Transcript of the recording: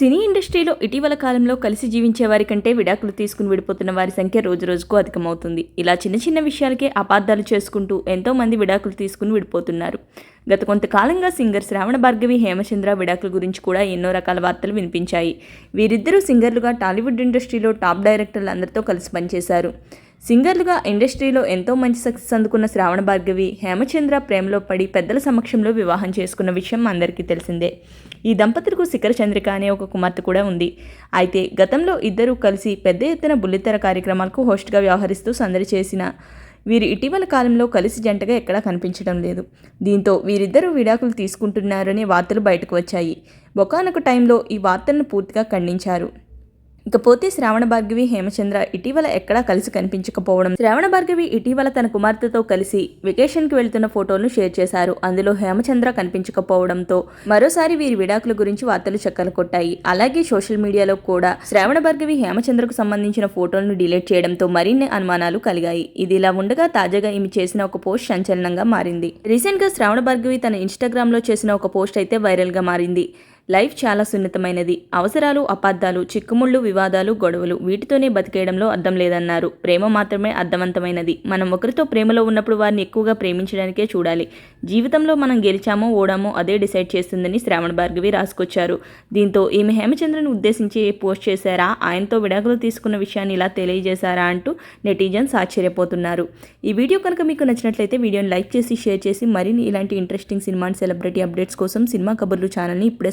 సినీ ఇండస్ట్రీలో ఇటీవల కాలంలో కలిసి జీవించే వారి కంటే విడాకులు తీసుకుని విడిపోతున్న వారి సంఖ్య రోజు రోజుకు అధికమవుతుంది. ఇలా చిన్న చిన్న విషయాలకే అపార్థాలు చేసుకుంటూ ఎంతోమంది విడాకులు తీసుకుని విడిపోతున్నారు. గత కొంతకాలంగా సింగర్ శ్రావణ భార్గవి హేమచంద్ర విడాకుల గురించి కూడా ఎన్నో రకాల వార్తలు వినిపించాయి. వీరిద్దరూ సింగర్లుగా టాలీవుడ్ ఇండస్ట్రీలో టాప్ డైరెక్టర్లు అందరితో కలిసి పనిచేశారు. సింగర్లుగా ఇండస్ట్రీలో ఎంతో మంచి సక్సెస్ అందుకున్న శ్రావణ భార్గవి హేమచంద్ర ప్రేమలో పడి పెద్దల సమక్షంలో వివాహం చేసుకున్న విషయం అందరికీ తెలిసిందే. ఈ దంపతులకు శిఖర చంద్రిక అనే ఒక కుమార్తె కూడా ఉంది. అయితే గతంలో ఇద్దరూ కలిసి పెద్ద ఎత్తున బుల్లితెర కార్యక్రమాలకు హోస్ట్గా వ్యవహరిస్తూ సందడి చేసిన వీరు ఇటీవల కాలంలో కలిసి జంటగా ఎక్కడా కనిపించడం లేదు. దీంతో వీరిద్దరూ విడాకులు తీసుకుంటున్నారనే వార్తలు బయటకు వచ్చాయి. ఒకనొక టైంలో ఈ వార్తలను పూర్తిగా ఖండించారు. ఇకపోతే శ్రావణ భార్గవి హేమచంద్ర ఇటీవల ఎక్కడా కలిసి కనిపించకపోవడం. శ్రావణ భార్గవి ఇటీవల తన కుమార్తెతో కలిసి వెకేషన్కి వెళ్తున్న ఫోటోలను షేర్ చేశారు. అందులో హేమచంద్ర కనిపించకపోవడంతో మరోసారి వీరి విడాకుల గురించి వార్తలు చక్కలు కొట్టాయి. అలాగే సోషల్ మీడియాలో కూడా శ్రావణ భార్గవి హేమచంద్రకు సంబంధించిన ఫోటోలను డిలీట్ చేయడంతో మరిన్ని అనుమానాలు కలిగాయి. ఇది ఇలా ఉండగా తాజాగా ఈమె చేసిన ఒక పోస్ట్ సంచలనంగా మారింది. రీసెంట్గా శ్రావణ భార్గవి తన ఇన్స్టాగ్రామ్లో చేసిన ఒక పోస్ట్ అయితే వైరల్గా మారింది. లైఫ్ చాలా సున్నితమైనది. అవసరాలు అపార్థాలు చిక్కుముళ్ళు వివాదాలు గొడవలు వీటితోనే బతికేయడంలో అర్థం లేదన్నారు. ప్రేమ మాత్రమే అర్థవంతమైనది. మనం ఒకరితో ప్రేమలో ఉన్నప్పుడు వారిని ఎక్కువగా ప్రేమించడానికే చూడాలి. జీవితంలో మనం గెలిచామో ఓడామో అదే డిసైడ్ చేస్తుందని శ్రావణ భార్గవి రాసుకొచ్చారు. దీంతో ఈమె హేమచంద్రను ఉద్దేశించి పోస్ట్ చేశారా? ఆయనతో విడాకులు తీసుకున్న విషయాన్ని ఇలా తెలియజేశారా అంటూ నెటిజన్స్ ఆశ్చర్యపోతున్నారు. ఈ వీడియో కనుక మీకు నచ్చినట్లయితే వీడియోని లైక్ చేసి షేర్ చేసి మరిన్ని ఇలాంటి interesting cinema and celebrity updates కోసం సినిమా కబుర్లు ఛానల్ని ఇప్పుడే